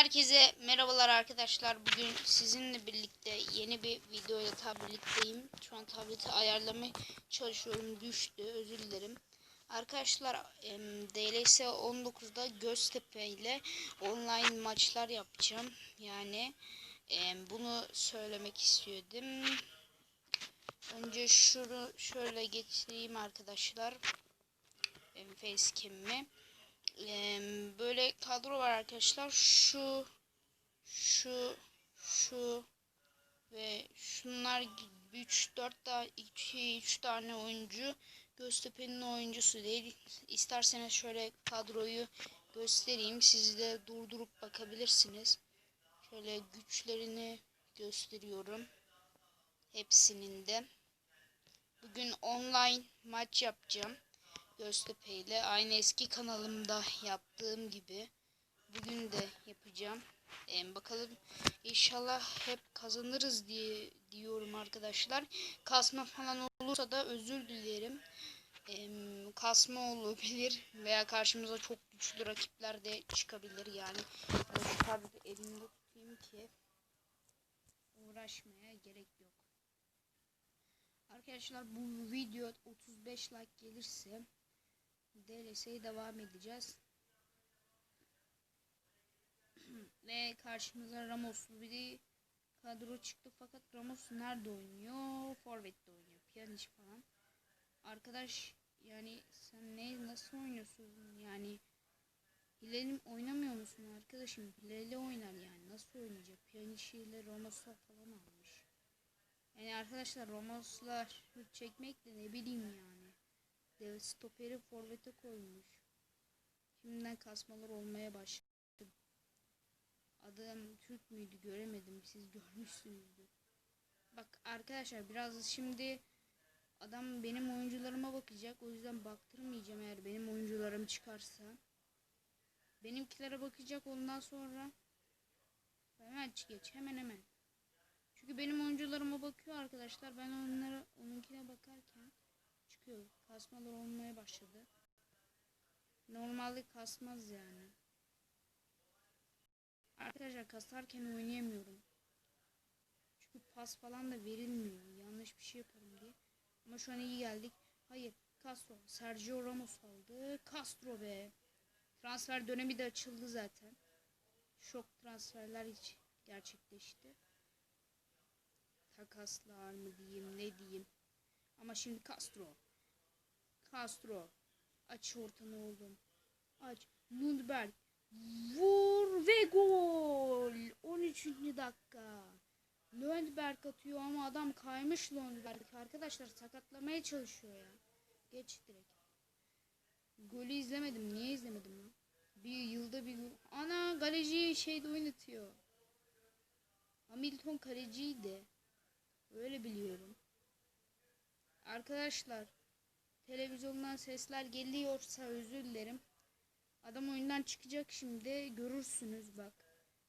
Herkese merhabalar arkadaşlar. Bugün sizinle birlikte yeni bir videoyla tabletteyim. Şu an tableti ayarlamaya çalışıyorum. Düştü. Özür dilerim. Arkadaşlar DLS 19'da Göztepe ile online maçlar yapacağım. Yani bunu söylemek istiyordum. Önce şunu şöyle getireyim arkadaşlar. Facecam'imi. Eee, böyle kadro var arkadaşlar. Şu, şu, şu ve şunlar 3 4 da 2 3 tane oyuncu Göztepe'nin oyuncusu değil. İsterseniz şöyle kadroyu göstereyim. Siz de durdurup bakabilirsiniz. Şöyle güçlerini gösteriyorum. Hepsinin de. Bugün online maç yapacağım. Göztepe ile aynı eski kanalımda yaptığım gibi bugün de yapacağım. Ee, bakalım inşallah hep kazanırız diye diyorum arkadaşlar. Kasma falan olursa da özür dilerim. Ee, kasma olabilir veya karşımıza çok güçlü rakipler de çıkabilir yani. Şu elimde tutayım ki uğraşmaya gerek yok. Arkadaşlar bu video 35 like gelirse DLS'ye devam edeceğiz. Ve karşımıza Ramos'lu bir kadro çıktı fakat Ramos nerede oynuyor? Forvet'te oynuyor. Pjanic falan. Arkadaş yani sen ne nasıl oynuyorsun yani Hilal'im oynamıyor musun arkadaşım? Hilal'le oynar yani. Nasıl oynayacak? Pjanic ile Ramos'la falan almış. Yani arkadaşlar Ramos'la çekmek de ne bileyim yani. Dev stoperi forvete koymuş. Şimdiden kasmalar olmaya başladı. Adam Türk müydü göremedim. Siz görmüşsünüzdür. Bak arkadaşlar biraz şimdi adam benim oyuncularıma bakacak. O yüzden baktırmayacağım eğer benim oyuncularım çıkarsa. Benimkilere bakacak ondan sonra hemen geç hemen hemen. Çünkü benim oyuncularıma bakıyor arkadaşlar. Ben onlara onunkine bakarken çıkıyor. Kasmalar olmaya başladı. Normalde kasmaz yani. Arkadaşlar kasarken oynayamıyorum. Çünkü pas falan da verilmiyor. Yanlış bir şey yaparım diye. Ama şu an iyi geldik. Hayır. Castro. Sergio Ramos aldı. Castro be. Transfer dönemi de açıldı zaten. Şok transferler hiç gerçekleşti. Takaslar mı diyeyim ne diyeyim. Ama şimdi Castro. Castro. Aç ortanı oğlum. Aç. Lundberg. Vur ve gol. 13. dakika. Lundberg atıyor ama adam kaymış Lundberg. Arkadaşlar sakatlamaya çalışıyor ya. Geç direkt. Golü izlemedim. Niye izlemedim lan? Bir yılda bir gol. Ana kaleciyi şeyde oynatıyor. Hamilton kaleciydi. Öyle biliyorum. Arkadaşlar televizyondan sesler geliyorsa özür dilerim. Adam oyundan çıkacak şimdi görürsünüz bak.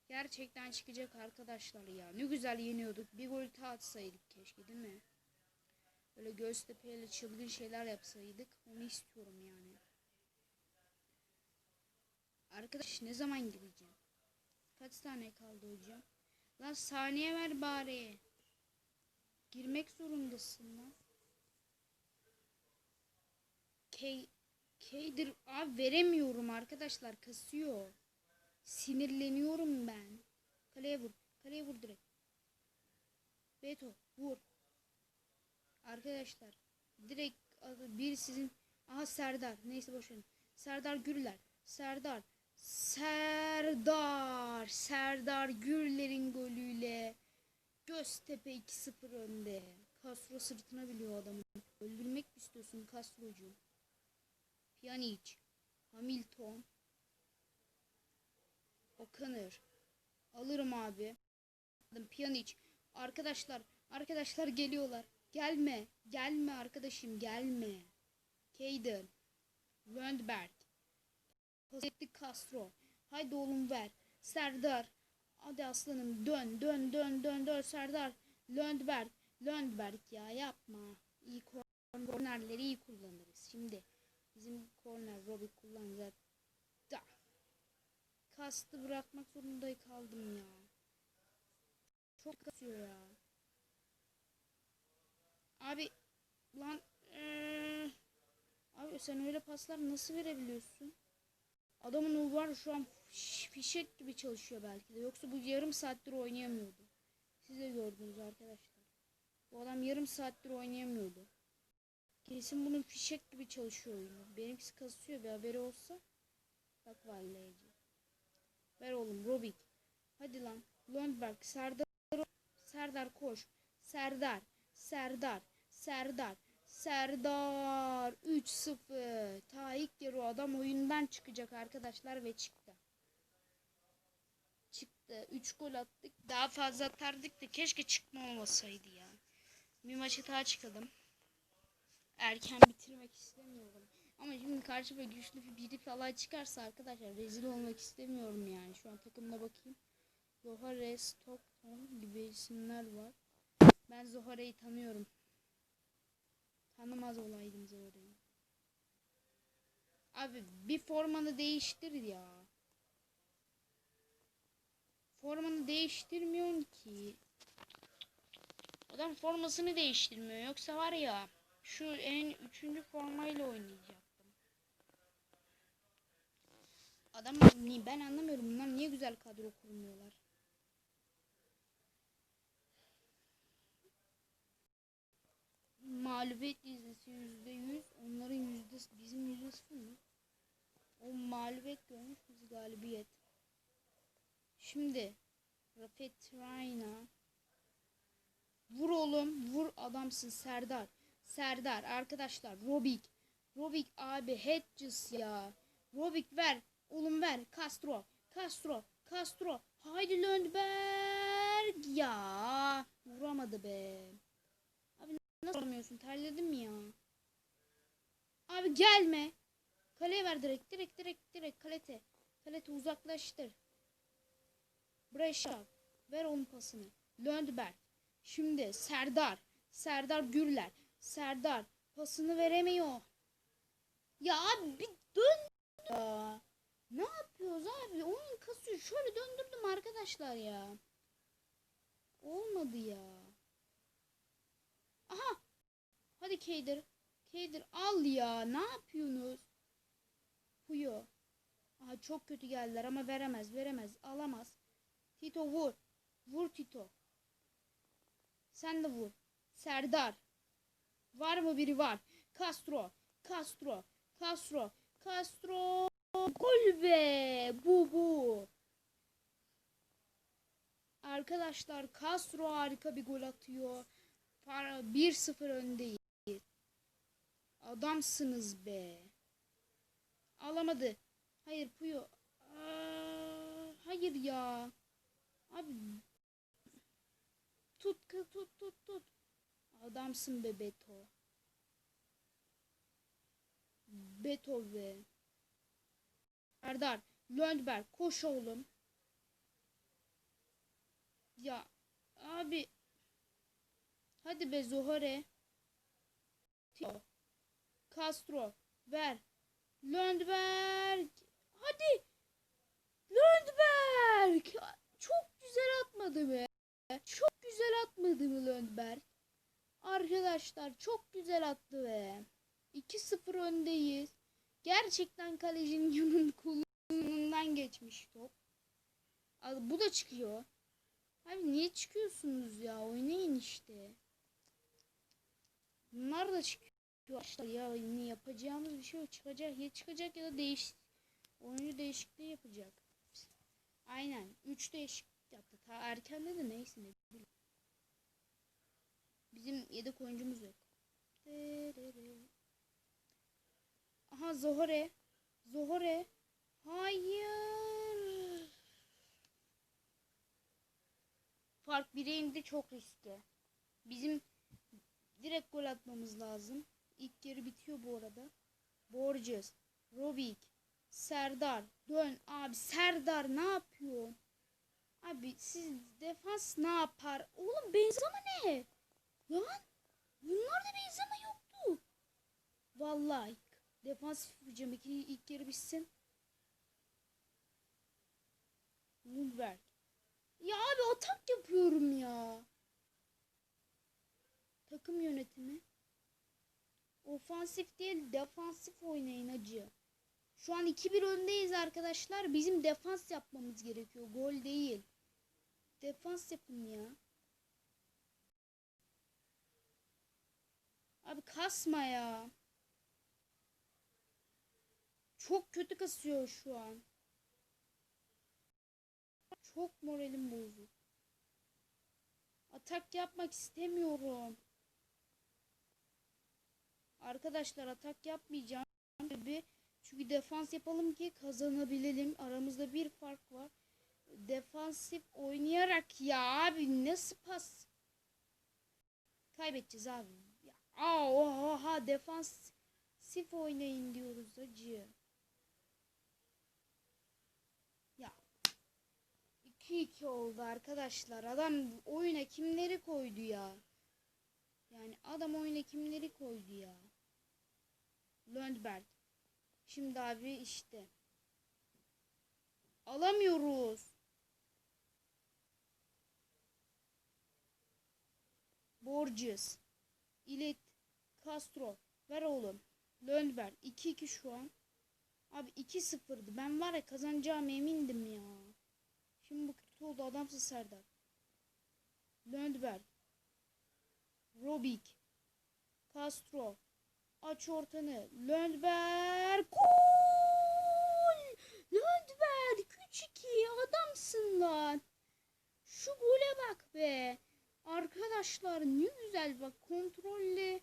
Gerçekten çıkacak arkadaşlar ya. Ne güzel yeniyorduk. Bir gol daha atsaydık keşke değil mi? Böyle Göztepe ile çılgın şeyler yapsaydık. Onu istiyorum yani. Arkadaş ne zaman gireceğim? Kaç tane kaldı hocam? Lan saniye ver bari. Girmek zorundasın lan. K K'dir. Abi veremiyorum arkadaşlar. Kasıyor. Sinirleniyorum ben. Kaleye vur. Kaleye vur direkt. Beto vur. Arkadaşlar direkt bir sizin aha Serdar neyse boşverin. Serdar Gürler. Serdar Serdar Serdar Gürler'in golüyle Göztepe 2-0 önde. Castro sırtına biliyor adamı. Öldürmek mi istiyorsun Castro'cu? Pjanic, Hamilton, O'Connor. Alırım abi. Pjanic. Arkadaşlar, arkadaşlar geliyorlar. Gelme, gelme arkadaşım, gelme. Caden, Lundberg, Posetti Castro. Haydi oğlum ver. Serdar. Hadi aslanım dön, dön, dön, dön, dön Serdar. Lundberg, Lundberg ya yapma. İyi kornerleri iyi kullanırız. Şimdi Bizim korner Robbie kullanacak. Da. kastı bırakmak zorunda kaldım ya. Çok kasıyor ya. Abi lan eee, abi sen öyle paslar nasıl verebiliyorsun? Adamın o var şu an fiş- fişek gibi çalışıyor belki de. Yoksa bu yarım saattir oynayamıyordu. Siz de gördünüz arkadaşlar. Bu adam yarım saattir oynayamıyordu. Kesin bunun fişek gibi çalışıyor oyunu. Benimkisi kasıyor bir haberi olsa. Bak vallahi. Ver oğlum Robik. Hadi lan. Lundberg. Serdar. Serdar koş. Serdar. Serdar. Serdar. Serdar. 3-0. Ta ilk yarı o adam oyundan çıkacak arkadaşlar ve çıktı. Çıktı. 3 gol attık. Daha fazla atardık da keşke çıkma olmasaydı ya. Bir maçı daha çıkalım. Erken bitirmek istemiyorum. Ama şimdi karşıma güçlü bir biri falan çıkarsa arkadaşlar rezil olmak istemiyorum yani. Şu an takımda bakayım. Zohare, Stockton gibi isimler var. Ben Zohare'yi tanıyorum. Tanımaz olaydım Zohare'yi. Abi bir formanı değiştir ya. Formanı değiştirmiyorsun ki. Adam formasını değiştirmiyor. Yoksa var ya şu en üçüncü formayla oynayacaktım. Adam ni- ben anlamıyorum bunlar niye güzel kadro kurmuyorlar. Mağlubiyet yüzdesi yüzde yüz, onların yüzdesi bizim yüzde sıfır mı? O mağlubiyet görmüş biz galibiyet. Şimdi Rafet Rayna Vur oğlum vur adamsın Serdar. Serdar arkadaşlar Robik. Robik abi Hedges ya. Robik ver. Oğlum ver. Castro. Castro. Castro. Haydi Lundberg ya. Vuramadı be. Abi nasıl vuramıyorsun? Terledim ya. Abi gelme. Kaleye ver direkt. Direkt direkt direkt kalete. Kalete uzaklaştır. Breşav. Ver onun pasını. Lundberg. Şimdi Serdar. Serdar Gürler. Serdar pasını veremiyor. Ya abi bir dön. Ne yapıyoruz abi? Oyun kasıyor. Şöyle döndürdüm arkadaşlar ya. Olmadı ya. Aha. Hadi Keydir. Keydir al ya. Ne yapıyorsunuz? Puyo. Aha çok kötü geldiler ama veremez. Veremez. Alamaz. Tito vur. Vur Tito. Sen de vur. Serdar. Var mı biri var. Castro. Castro. Castro. Castro. Gol be. Bu bu. Arkadaşlar Castro harika bir gol atıyor. Para 1-0 öndeyiz. Adamsınız be. Alamadı. Hayır Puyo. Aa, hayır ya. Abi Tut tut tut tut. Adamsın be Beto. Beto be. Serdar. Lundberg koş oğlum. Ya abi. Hadi be Zohare. Tio. Castro. Ver. Lundberg. Hadi. Lundberg. Çok güzel atmadı be. Çok güzel atmadı mı Lundberg? Arkadaşlar çok güzel attı be. 2-0 öndeyiz. Gerçekten kalecinin yanın kolundan geçmiş top. Al, bu da çıkıyor. Abi niye çıkıyorsunuz ya? Oynayın işte. Bunlar da çıkıyor. Ya ne yapacağımız bir şey yok. Çıkacak ya çıkacak ya da değiş oyuncu değişikliği yapacak. Aynen. 3 değişiklik yaptı. Ta erken de neyse ne bileyim. Bizim yedek oyuncumuz yok. Aha Zohore. Zohore. Hayır. Fark 1'e indi çok riskli. Bizim direkt gol atmamız lazım. İlk yarı bitiyor bu arada. Borges, Robik, Serdar, dön abi Serdar ne yapıyor? Abi siz defans ne yapar? Oğlum Benzema ne? Lan bunlarda Benzema yoktu. Vallahi defans yapacağım. İki, ilk yarı bitsin. Lundberg. Ya abi atak yapıyorum ya. Takım yönetimi. Ofansif değil defansif oynayın acı. Şu an 2-1 öndeyiz arkadaşlar. Bizim defans yapmamız gerekiyor. Gol değil. Defans yapın ya. Abi kasma ya. Çok kötü kasıyor şu an. Çok moralim bozuk. Atak yapmak istemiyorum. Arkadaşlar atak yapmayacağım. Bir çünkü defans yapalım ki kazanabilelim. Aramızda bir fark var. Defansif oynayarak ya abi nasıl pas? Kaybedeceğiz abi. Aa, oha defansif oynayın diyoruz acı. Ya 2-2 oldu arkadaşlar. Adam oyuna kimleri koydu ya? Yani adam oyuna kimleri koydu ya? Lundberg. Şimdi abi işte. Alamıyoruz. Borges. İlet. Castro. Ver oğlum. Lundberg. 2-2 şu an. Abi 2-0'dı. Ben var ya kazanacağım emindim ya. Şimdi bu kötü oldu. Adamsız Serdar. Lundberg. Robik. Castro. Aç ortanı. Lundberg. Gol! Küçük iyi adamsın lan. Şu gole bak be. Arkadaşlar ne güzel bak. Kontrollü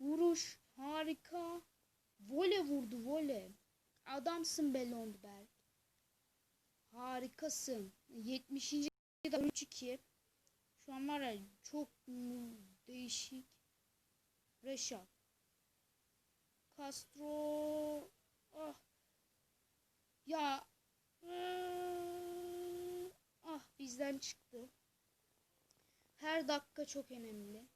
vuruş. Harika. Vole vurdu vole. Adamsın be Lundberg. Harikasın. 70. dakika 3-2. Şu an var ya çok değişik. Reşat. Castro. Ah. Ya. Ah bizden çıktı. Her dakika çok önemli.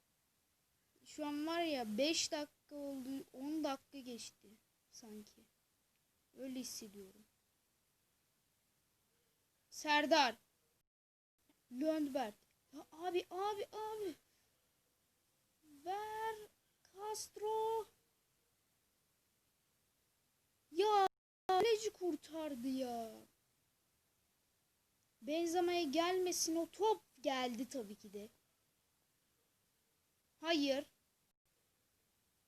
Şu an var ya 5 dakika oldu. 10 dakika geçti sanki. Öyle hissediyorum. Serdar. Lundberg. Ya abi abi abi. Ver Castro. Ya kaleci kurtardı ya. Benzema'ya gelmesin o top geldi tabii ki de. Hayır.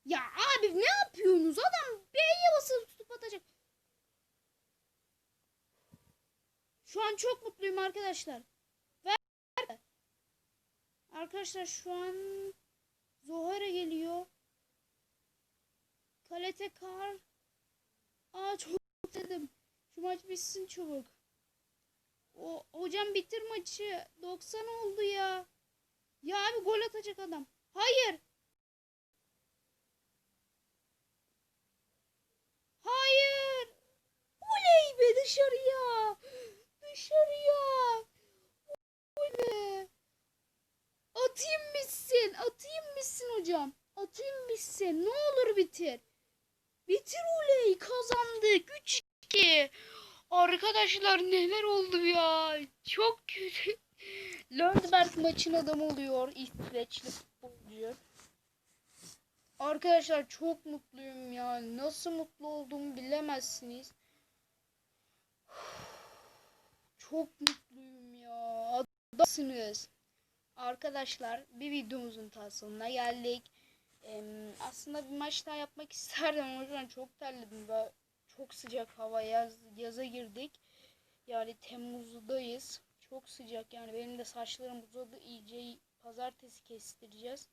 Ya abi ne yapıyorsunuz? Adam B'ye basılı tutup atacak. Şu an çok mutluyum arkadaşlar. Ver. Arkadaşlar şu an Zohara geliyor. Kalete kar. Aa çok dedim. Şu maç bitsin çabuk. O hocam bitir maçı. 90 oldu ya. Ya abi gol atacak adam. Hayır. Hayır. Oley be dışarıya. Dışarıya. Oley. Atayım bitsin. Atayım bitsin hocam. Atayım bitsin. Ne olur bitir. Bitir oley. Kazandık. 3-2. Arkadaşlar neler oldu ya. Çok kötü. Lundberg maçın adamı oluyor. İsveçli futbolcu. Arkadaşlar çok mutluyum ya. Nasıl mutlu olduğumu bilemezsiniz. Çok mutluyum ya. Adamsınız. Arkadaşlar bir videomuzun daha sonuna geldik. Ee, aslında bir maç daha yapmak isterdim ama şu çok terledim ve çok sıcak hava yaz, yaza girdik. Yani Temmuz'dayız. Çok sıcak yani benim de saçlarım uzadı iyice pazartesi kestireceğiz.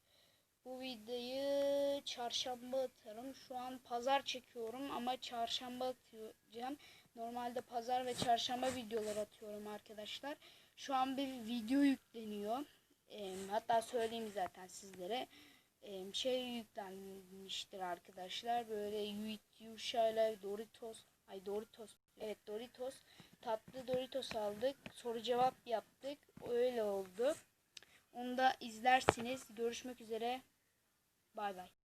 Bu videoyu çarşamba atarım. Şu an pazar çekiyorum ama çarşamba atacağım. Normalde pazar ve çarşamba videolar atıyorum arkadaşlar. Şu an bir video yükleniyor. Ee, hatta söyleyeyim zaten sizlere. Ee, şey yüklenmiştir arkadaşlar. Böyle Yuşa'yla Doritos. Ay Doritos. Evet Doritos. Tatlı Doritos aldık. Soru cevap yaptık. Öyle oldu. Onu da izlersiniz. Görüşmek üzere. Bay bay.